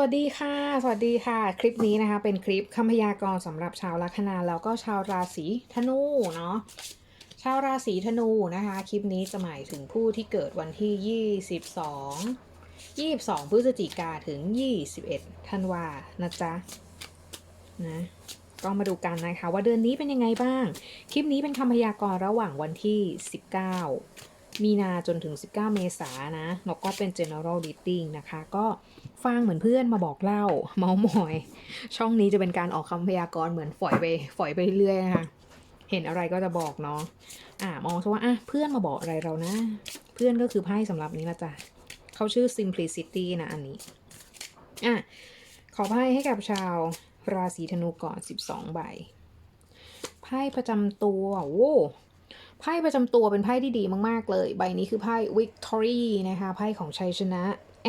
วัสดีค่ะ สวัสดีค่ะ คลิปนี้นะคะ เป็นคลิปคำพยากรณ์สำหรับชาวลัคนาแล้วก็ชาวราศีธนูเนาะ ชาวราศีธนูนะคะ คลิปนี้จะหมายถึงผู้ที่เกิดวันที่ 22 22 พฤศจิกาถึง 21 ธันวานะจ๊ะ นะก็มาดูกันนะคะ ว่าเดือนนี้เป็นยังไงบ้าง คลิปนี้เป็นคำพยากรณ์ระหว่างวันที่ 19 มีนาจนถึง 19 เมษายนนะ แล้วก็เป็น general reading นะคะ ก็ฟังเหมือนเพื่อนมาบอกเล่า เมาส์มอย ช่องนี้จะเป็นการออกคำพยากรณ์เหมือนฝอยไปฝอยไปเรื่อยนะคะ เห็นอะไรก็จะบอกเนาะ อ่ามองซะว่าอะเพื่อนมาบอกอะไรเรานะ เพื่อนก็คือไพ่สำหรับนี้ละจ้ะเขาชื่อ simplicity นะอันนี้ อะ ขอไพ่ให้กับชาวราศีธนูก่อน 12 ใบ ไพ่ประจำตัวโอ้ ไพ่ประจำตัวเป็นไพ่ที่ดีมาก ๆ เลย ใบนี้คือไพ่ victory นะคะไพ่ของชัยชนะ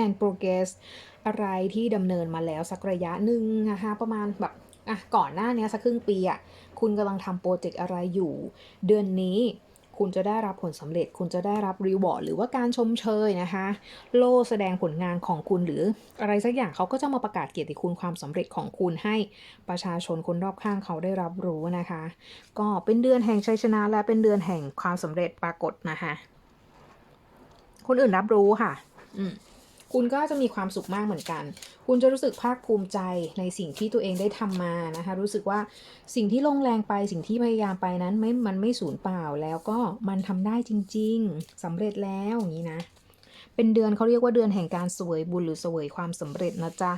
and progress อะไรที่ดำเนินมาแล้วสักระยะหนึ่งนะคะประมาณแบบอะก่อนหน้านี้สักครึ่งปีอะคุณกำลังทำโปรเจกต์อะไรอยู่ เดือนนี้ คุณจะได้รับผลสำเร็จ คุณจะได้รับรีวอร์ดหรือว่าการชมเชยนะคะ โล่แสดงผลงานของคุณหรืออะไรสักอย่างเขาก็จะมาประกาศเกียรติคุณความสำเร็จของคุณให้ประชาชนคนรอบข้างเขาได้รับรู้นะคะ ก็เป็นเดือนแห่งชัยชนะและเป็นเดือนแห่งความสำเร็จปรากฏนะคะ คนอื่นรับรู้ค่ะ อืม คุณก็จะมีความสุขมากเหมือนกัน คุณจะรู้สึกภาคภูมิใจในสิ่งที่ตัวเองได้ทำมานะคะ รู้สึกว่าสิ่งที่ลงแรงไปสิ่งที่พยายามไปนั้นไม่มันไม่สูญเปล่าแล้วก็มันทำได้จริง ๆสำเร็จแล้วอย่างนี้นะ เป็นเดือนเขาเรียกว่าเดือนแห่งการสวยบุญหรือสวยความสำเร็จนะจ๊ะ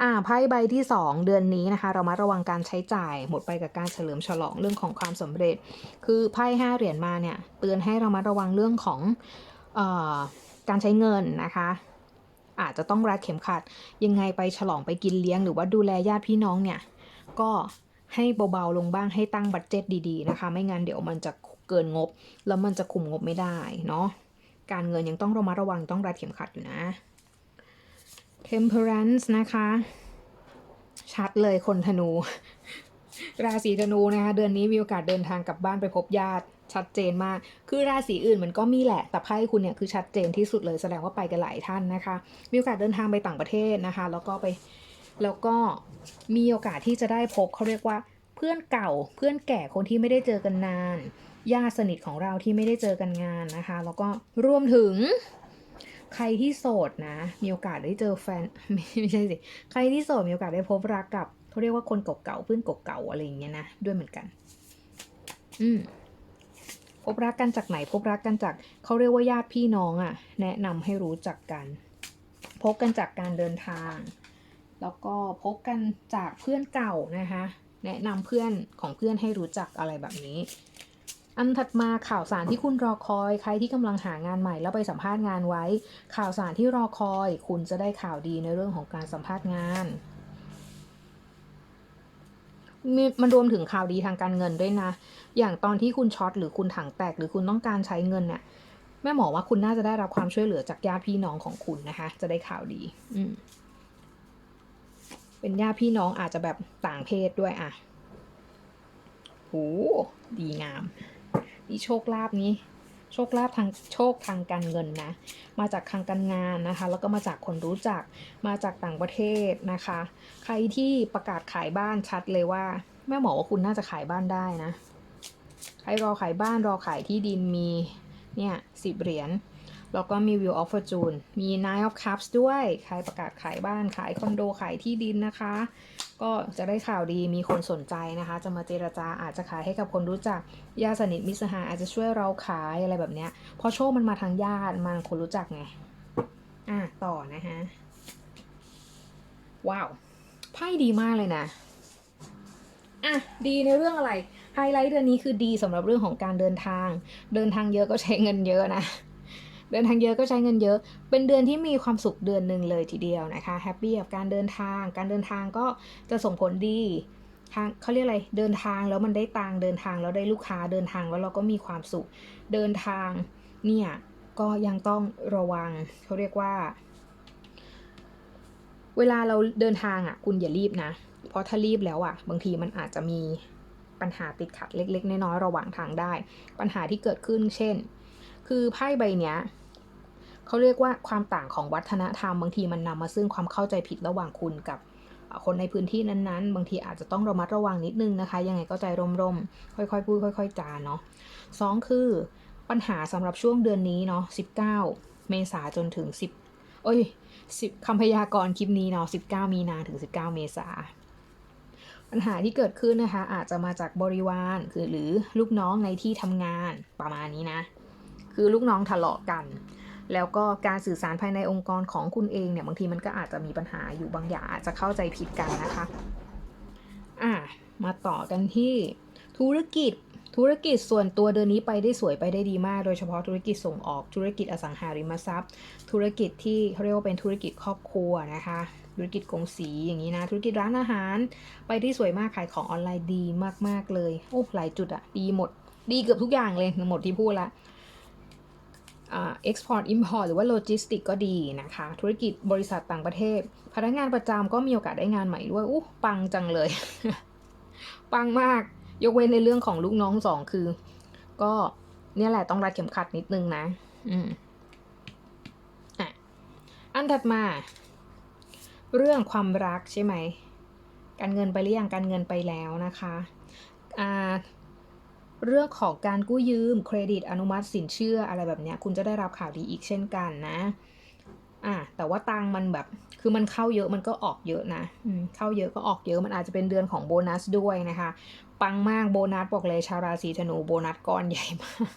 อ่าไพ่ใบที่ 2 เดือนนี้นะคะ เรามาระวังการใช้จ่ายหมดไปกับการเฉลิมฉลองเรื่องของความสำเร็จ คือไพ่ห้าเหรียญมาเนี่ยเตือนให้เรามาระวังเรื่องของเออการใช้เงินนะคะ อาจจะต้องรัดเข็มขัด ยังไงไปฉลองไปกินเลี้ยงหรือว่าดูแลญาติพี่น้องเนี่ย ก็ให้เบาๆลงบ้างให้ตั้งบัตเจ็ตดีๆนะคะ ไม่งั้นเดี๋ยวมันจะเกินงบ แล้วมันจะคุมงบไม่ได้เนาะการเงินยังต้องระมัดระวังต้องรัดเข็มขัดอยู่นะ temperance นะคะ ชัดเลยคนธนู ราศีธนูนะคะ เดือนนี้มีโอกาสเดินทางกลับบ้านไปพบญาติ ชัดเจนมาก คือราศีอื่นมันก็มีแหละ แต่ไพ่คุณเนี่ยคือชัดเจนที่สุดเลยแสดงว่าไปกันหลายท่านนะคะ มีโอกาสเดินทางไปต่างประเทศนะคะ แล้วก็ไปแล้วก็มีโอกาสที่จะได้พบเขาเรียกว่าเพื่อนเก่าเพื่อนแก่คนที่ไม่ได้เจอกันนานญาติสนิทของเราที่ไม่ได้เจอกันงานนะคะ แล้วก็รวมถึงใครที่โสดนะ มีโอกาสได้เจอแฟนไม่ไม่ใช่สิ ใครที่โสดมีโอกาสได้พบรักกับเขาเรียกว่าคนเก่าๆเพื่อนเก่าๆอะไรอย่างเงี้ยนะ ด้วยเหมือนกัน อืม พบรักกันจากไหนพบรักกันจากเขาเรียกว่าญาติพี่น้องอะ่ะ แนะนำให้รู้จักกัน พบกันจากการเดินทาง แล้วก็พบกันจากเพื่อนเก่านะคะ แนะนำเพื่อนของเพื่อนให้รู้จักอะไรแบบนี้ อันถัดมาข่าวสารที่คุณรอคอย ใครที่กำลังหางานใหม่แล้วไปสัมภาษณ์งานไว้ ข่าวสารที่รอคอย คุณจะได้ข่าวดีในเรื่องของการสัมภาษณ์งาน มีมันรวมถึงข่าวดีทางการเงินด้วยนะ อย่างตอนที่คุณช็อตหรือคุณถังแตก หรือคุณต้องการใช้เงินเนี่ยแม่หมอว่าคุณน่าจะได้รับความช่วยเหลือจากญาติพี่น้องของคุณนะคะ จะได้ข่าวดี อืมเป็นญาติพี่น้องอาจจะแบบต่างเพศด้วยอะโหดีงามนี่โชคลาภนี้ โชคลาภทางโชคทางการเงินนะ มาจากทางการงานนะคะ แล้วก็มาจากคนรู้จัก มาจากต่างประเทศนะคะ ใครที่ประกาศขายบ้านชัดเลยว่า แม่หมอว่าคุณน่าจะขายบ้านได้นะ ใครรอขายบ้านรอขายที่ดินมี เนี่ยสิบเหรียญ แล้วก็มี Wheel of Fortune มี Nine of Cups ด้วย ใครประกาศขายบ้านขายคอนโดขายที่ดินนะคะ ก็จะได้ข่าวดีมีคนสนใจนะคะ จะมาเจรจาอาจจะขายให้กับคนรู้จักญาติสนิทมิสหายอาจจะช่วยเราขายอะไรแบบเนี้ยเพราะโชคมันมาทางญาติมาคนรู้จักไงอะต่อนะฮะว้าวไพ่ดีมากเลยนะอะดีในเรื่องอะไรไฮไลท์เดือนนี้คือดีสำหรับเรื่องของการเดินทาง เดินทางเยอะก็ใช้เงินเยอะนะ เดินทางเยอะก็ใช้เงินเยอะ เป็นเดือนที่มีความสุขเดือนหนึ่งเลยทีเดียวนะคะแฮปปี้กับการเดินทาง การเดินทางก็จะส่งผลดีทางเขาเรียกอะไรเดินทางแล้วมันได้ตังเดินทางแล้วได้ลูกค้าเดินทางแล้วเราก็มีความสุขเดินทางเนี่ยก็ยังต้องระวังเขาเรียกว่า เวลาเราเดินทางอะ คุณอย่ารีบนะ เพราะถ้ารีบแล้วอะ บางทีมันอาจจะมีปัญหาติดขัดเล็ก ๆ น้อยๆระหว่างทางได้ ปัญหาที่เกิดขึ้น เช่น คือไพ่ใบเนี้ย เขาเรียกว่าความต่างของวัฒนธรรมบางทีมันนำมาซึ่งความเข้าใจผิดระหว่างคุณกับคนในพื้นที่นั้นๆ บางทีอาจจะต้องระมัดระวังนิดนึงนะคะ ยังไงก็ใจร่มๆ ค่อยๆ พูดค่อย ๆ จาเนาะสองคือปัญหาสำหรับช่วงเดือนนี้เนาะ19 เมษาจนถึง 10 เอ้ย 10คำพยากรณ์คลิปนี้เนาะ19 มีนาถึง 19 เมษาปัญหาที่เกิดขึ้นนะคะ อาจจะมาจากบริวารคือหรือลูกน้องในที่ทำงานประมาณนี้นะ คือลูกน้องทะเลาะกัน แล้วก็การสื่อสารภายในองค์กรของคุณเองเนี่ยบางทีมันก็อาจจะมีปัญหาอยู่บางอย่างอาจจะเข้าใจผิดกันนะคะอะมาต่อกันที่ธุรกิจธุรกิจส่วนตัวเดือนนี้ไปได้สวยไปได้ดีมาก โดยเฉพาะธุรกิจส่งออกธุรกิจอสังหาริมทรัพย์ ธุรกิจที่เขาเรียกว่าเป็นธุรกิจครอบครัวนะคะ ธุรกิจกงสีอย่างนี้นะ ธุรกิจร้านอาหาร ไปได้สวยมากขายของออนไลน์ดีมากๆเลยโอ้หลายจุดอะดีหมด ดีเกือบทุกอย่างเลยหมดที่พูดละ export import หรือว่าโลจิสติกก็ดีนะคะ ธุรกิจบริษัทต่างประเทศ พนักงานประจำก็มีโอกาสได้งานใหม่ด้วยอู้ปังจังเลย ปังมาก ยกเว้นในเรื่องของลูกน้องสองคือ ก็เนี่ยแหละต้องรัดเข็มขัดนิดนึงนะ อืมอะอันถัดมา เรื่องความรักใช่ไหม การเงินไปหรือยังการเงินไปแล้วนะคะ อ่า เรื่องของการกู้ยืมเครดิตอนุมัติสินเชื่ออะไรแบบนี้คุณจะได้รับข่าวดีอีกเช่นกันนะอะแต่ว่าตังมันแบบคือมันเข้าเยอะมันก็ออกเยอะนะเข้าเยอะก็ออกเยอะมันอาจจะเป็นเดือนของโบนัสด้วยนะคะ ปังมากโบนัสบอกเลยชาวราศีธนูโบนัสก้อนใหญ่มาก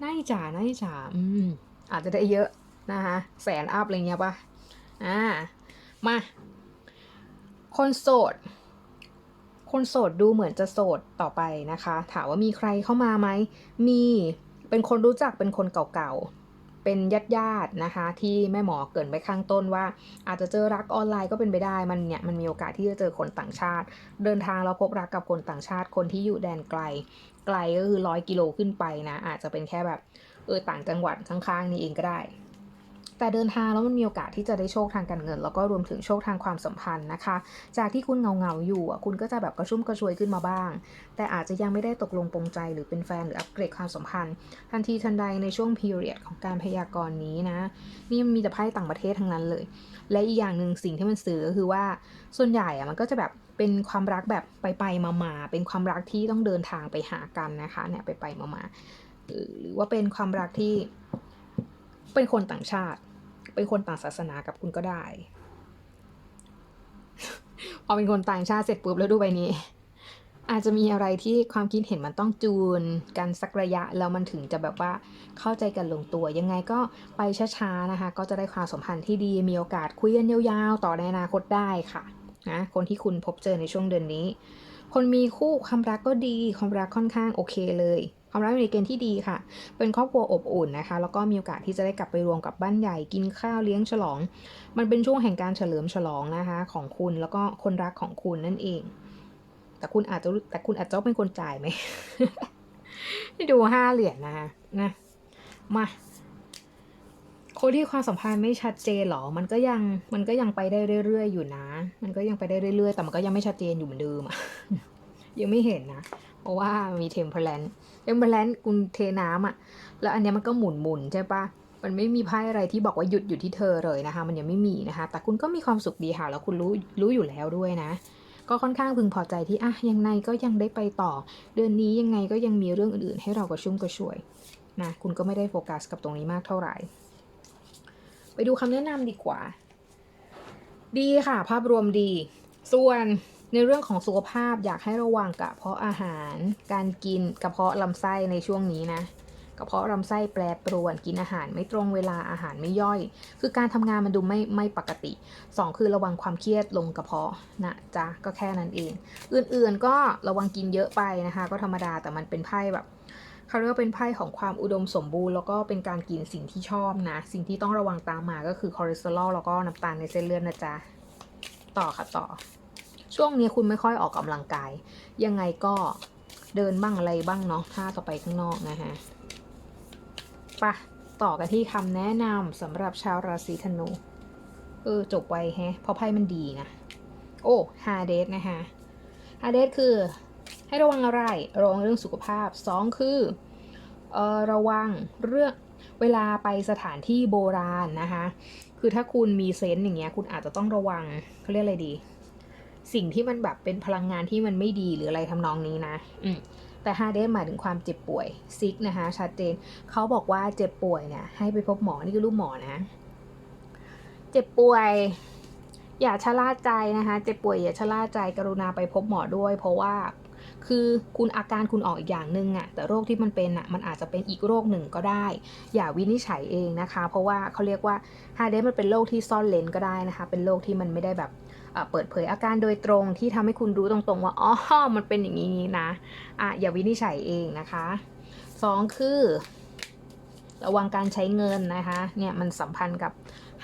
น่าอิจฉาน่าอิจฉาอืมอาจจะได้เยอะนะคะแสนอัพอะไรเงี้ยปะอ่ามาคนโสด คนโสดดูเหมือนจะโสดต่อไปนะคะ ถามว่ามีใครเข้ามาไหม มีเป็นคนรู้จักเป็นคนเก่าๆ เป็นญาติญาติๆนะคะ ที่แม่หมอเกินไปข้างต้นว่า อาจจะเจอรักออนไลน์ก็เป็นไปได้มันเนี่ยมันมีโอกาสที่จะเจอคนต่างชาติ เดินทางแล้วพบรักกับคนต่างชาติคนที่อยู่แดนไกล ไกลก็คือร้อยกิโลขึ้นไปนะอาจจะเป็นแค่แบบเออต่างจังหวัดข้างๆนี่เองก็ได้ แต่เดินทางแล้วมันมีโอกาสที่จะได้โชคทางการเงิน แล้วก็รวมถึงโชคทางความสัมพันธ์นะคะ จากที่คุณเงาเงาๆอยู่คุณก็จะแบบกระชุ่มกระชวยขึ้นมาบ้าง แต่อาจจะยังไม่ได้ตกลงปรงใจหรือเป็นแฟนหรืออัปเกรดความสัมพันธ์ ทันทีทันใดในช่วง period ของการพยากรณ์นี้นะ นี่มันมีแต่ไพ่ต่างประเทศทั้งนั้นเลย และอีกอย่างหนึ่งสิ่งที่มันสื่อก็คือว่าส่วนใหญ่อะมันก็จะแบบเป็นความรักแบบไปไปมามาๆเป็นความรักที่ต้องเดินทางไปหากันนะคะเนี่ยไปไปมามาๆหรือว่าเป็นความรักที่เป็นคนต่างชาติ เป็นคนต่างศาสนากับคุณก็ได้ พอเป็นคนต่างชาติเสร็จปุ๊บแล้วดูใบนี้ อาจจะมีอะไรที่ความคิดเห็นมันต้องจูนกันสักระยะแล้วมันถึงจะแบบว่าเข้าใจกันลงตัวยังไงก็ไปช้าๆนะคะ ก็จะได้ความสัมพันธ์ที่ดีมีโอกาสคุยกันยาวๆ ต่อในอนาคตได้ค่ะนะคนที่คุณพบเจอในช่วงเดือนนี้ คนมีคู่ความรักก็ดีความรักค่อนข้างโอเคเลย ความรักอยู่ในเกณฑ์ที่ดีค่ะ เป็นครอบครัวอบอุ่นนะคะ แล้วก็มีโอกาสที่จะได้กลับไปรวมกับบ้านใหญ่ กินข้าวเลี้ยงฉลอง มันเป็นช่วงแห่งการเฉลิมฉลองนะคะของคุณแล้วก็คนรักของคุณนั่นเอง แต่คุณอาจจะแต่คุณอาจจะเป็นคนจ่ายไหมดูห้าเหรียญนะคะนะมาคนที่ความสัมพันธ์ไม่ชัดเจนหรอ มันก็ยังมันก็ยังไปได้เรื่อยๆอยู่นะ มันก็ยังไปได้เรื่อยๆ แต่มันก็ยังไม่ชัดเจนอยู่เหมือนเดิมอะยังไม่เห็นนะ เพราะว่ามีเทมเพลนเทมเพลนคุณเทน้ำอะแล้วอันนี้มันก็หมุนหมุนใช่ปะมันไม่มีไพ่อะไรที่บอกว่าหยุดอยู่ที่เธอเลยนะคะ มันยังไม่มีนะคะ แต่คุณก็มีความสุขดีค่ะ แล้วคุณรู้รู้อยู่แล้วด้วยนะ ก็ค่อนข้างพึงพอใจที่อะยังไงก็ยังได้ไปต่อ เดือนนี้ยังไงก็ยังมีเรื่องอื่นๆ ให้เรากระชุ่มกระชวยนะคุณก็ไม่ได้โฟกัสกับตรงนี้มากเท่าไหร่ ไปดูคำแนะนำดีกว่า ดีค่ะ ภาพรวมดี ส่วน ในเรื่องของสุขภาพอยากให้ระวังกระเพาะอาหาร การกินกระเพาะลำไส้ในช่วงนี้นะกระเพาะลำไส้แปรปรวนกินอาหารไม่ตรงเวลาอาหารไม่ย่อย คือการทำงานมันดูไม่ไม่ปกติสองคือระวังความเครียดลงกระเพาะนะจ๊ะก็แค่นั้นเอง อื่นๆก็ระวังกินเยอะไปนะคะ ก็ธรรมดาแต่มันเป็นไพ่แบบเขาเรียกว่าเป็นไพ่ของความอุดมสมบูรณ์แล้วก็เป็นการกินสิ่งที่ชอบนะ สิ่งที่ต้องระวังตามมาก็คือคอเลสเตอรอลแล้วก็น้ำตาลในเส้นเลือดนะจ๊ะต่อค่ะต่อ ช่วงนี้คุณไม่ค่อยออกกำลังกาย ยังไงก็เดินบ้างอะไรบ้างเนาะถ้าต่อไปข้างนอกนะฮะปะต่อกันที่คำแนะนำสำหรับชาวราศีธนูเออจบไวแฮะเพราะไพ่มันดีนะ โอ้ฮาเดสนะคะฮาเดสคือให้ระวังอะไรระวังเรื่องสุขภาพ2คือเออระวังเรื่องเวลาไปสถานที่โบราณนะคะ คือถ้าคุณมีเซนส์อย่างเงี้ย คุณอาจจะต้องระวังเขาเรียกอะไรดี สิ่งที่มันแบบเป็นพลังงานที่มันไม่ดีหรืออะไรทำนองนี้นะ อืแต่ฮาเดสหมายถึงความเจ็บป่วยซิกนะคะชัดเจนเขาบอกว่าเจ็บป่วยเนี่ย ให้ไปพบหมอนี่คือรูปหมอนะ เจ็บป่วย อย่าชะล่าใจนะคะ เจ็บป่วยอย่าชะล่าใจกรุณาไปพบหมอด้วย เพราะว่า คือคุณอาการคุณออกอีกอย่างหนึ่งอะแต่โรคที่มันเป็นอะมันอาจจะเป็นอีกโรคหนึ่งก็ได้ อย่าวินิจฉัยเองนะคะ เพราะว่าเขาเรียกว่าฮาเดสมันเป็นโรคที่ซ่อนเลนก็ได้นะคะ เป็นโรคที่มันไม่ได้แบบเปิดเผยอาการโดยตรงที่ทำให้คุณรู้ตรงๆ ว่าอ๋อมันเป็นอย่างนี้นะอะอย่าวินิจฉัยเองนะคะสองคือระวังการใช้เงินนะคะ เนี่ยมันสัมพันธ์กับ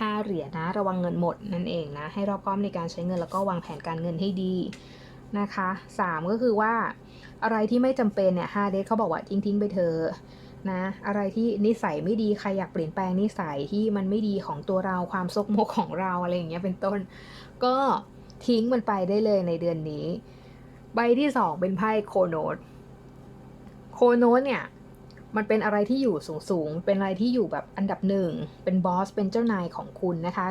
5 เหรียญนะ ระวังเงินหมดนั่นเองนะ ให้รอบคอบในการใช้เงินแล้วก็วางแผนการเงินให้ดี นะคะ 3 ก็คือว่าอะไรที่ไม่จำเป็นเนี่ยฮาเดสเขาบอกว่าทิ้งทิ้งไปเถอะนะอะไรที่นิสัยไม่ดีใครอยากเปลี่ยนแปลงนิสัยที่มันไม่ดีของตัวเราความซกมกของเราอะไรอย่างเงี้ยเป็นต้น ก็ทิ้งมันไปได้เลยในเดือนนี้ ใบที่ 2 เป็นไพ่โคโนดโคโนดเนี่ย มันเป็นอะไรที่อยู่สูงสูงๆเป็นอะไรที่อยู่แบบอันดับหนึ่ง เป็นบอส เป็นเจ้านายของคุณนะคะ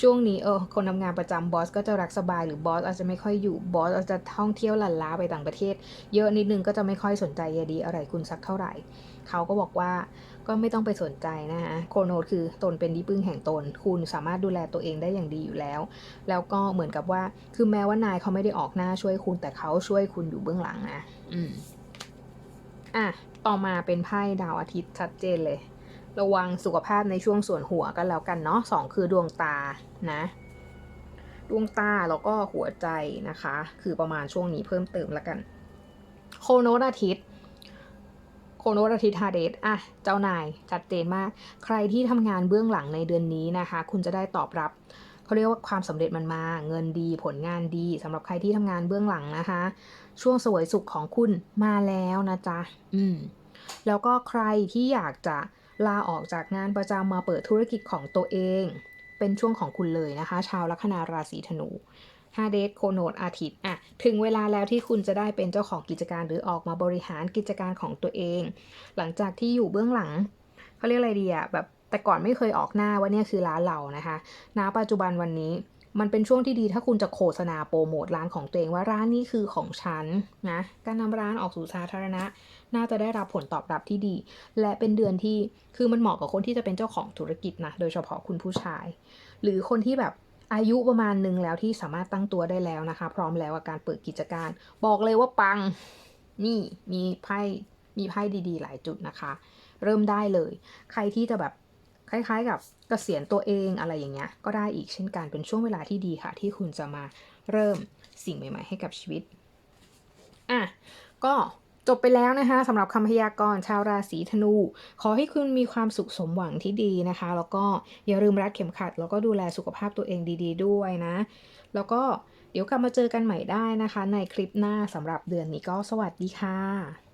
ช่วงนี้เออคนทำงานประจำบอสก็จะรักสบายหรือบอสอาจจะไม่ค่อยอยู่บอสอาจจะท่องเที่ยวลันล้าไปต่างประเทศ เยอะนิดนึงก็จะไม่ค่อยสนใจยดีอะไรคุณสักเท่าไหร่ เขาก็บอกว่าก็ไม่ต้องไปสนใจนะคะโคโนดคือตนเป็นที่พึ่งแห่งตน คุณสามารถดูแลตัวเองได้อย่างดีอยู่แล้ว แล้วก็เหมือนกับว่าคือแม้ว่านายเขาไม่ได้ออกหน้าช่วยคุณแต่เขาช่วยคุณอยู่เบื้องหลังนะอืมอะ ต่อมาเป็นไพ่ดาวอาทิตย์ชัดเจนเลย ระวังสุขภาพในช่วงส่วนหัวกันแล้วกันเนาะสองคือดวงตานะ ดวงตาแล้วก็หัวใจนะคะ คือประมาณช่วงนี้เพิ่มเติมแล้วกัน โคโนตอาทิตย์โคโนตอาทิตย์ฮาเดสอะ เจ้านายชัดเจนมาก ใครที่ทำงานเบื้องหลังในเดือนนี้นะคะ คุณจะได้ตอบรับ เขาเรียกว่าความสำเร็จมันมา เงินดีผลงานดีสำหรับใครที่ทำงานเบื้องหลังนะคะ ช่วงสวยสุขของคุณมาแล้วนะจ๊ะ อืม แล้วก็ใครที่อยากจะลาออกจากงานประจำมาเปิดธุรกิจของตัวเอง เป็นช่วงของคุณเลยนะคะ ชาวลัคนาราศีธนูฮาเดสโคโนดอาทิตย์อะถึงเวลาแล้วที่คุณจะได้เป็นเจ้าของกิจการหรือออกมาบริหารกิจการของตัวเอง หลังจากที่อยู่เบื้องหลังเขาเรียกอะไรดีอะแบบแต่ก่อนไม่เคยออกหน้าว่าเนี่ยคือร้านเรานะคะณปัจจุบันวันนี้ มันเป็นช่วงที่ดีถ้าคุณจะโฆษณาโปรโมทร้านของตัวเองว่าร้านนี้คือของฉันนะ การนำร้านออกสู่สาธารณะ น่าจะได้รับผลตอบรับที่ดี และเป็นเดือนที่คือมันเหมาะกับคนที่จะเป็นเจ้าของธุรกิจนะโดยเฉพาะคุณผู้ชาย หรือคนที่แบบอายุประมาณหนึ่งแล้วที่สามารถตั้งตัวได้แล้วนะคะ พร้อมแล้วกับการเปิดกิจการ บอกเลยว่าปังนี่มีไพ่มีไพ่ดีๆ หลายจุดนะคะ เริ่มได้เลย ใครที่จะแบบ คล้ายๆ กับเกษียณตัวเองอะไรอย่างเงี้ยก็ได้อีกเช่นกันเป็นช่วงเวลาที่ดีค่ะ ที่คุณจะมาเริ่มสิ่งใหม่ ๆ ให้กับชีวิตอะก็จบไปแล้วนะคะสำหรับคำพยากรณ์ชาวราศีธนู ขอให้คุณมีความสุขสมหวังที่ดีนะคะ แล้วก็อย่าลืมรัดเข็มขัด แล้วก็ดูแลสุขภาพตัวเองดี ๆ ด้วยนะ แล้วก็เดี๋ยวกลับมาเจอกันใหม่ได้นะคะ ในคลิปหน้าสำหรับเดือนนี้ก็สวัสดีค่ะ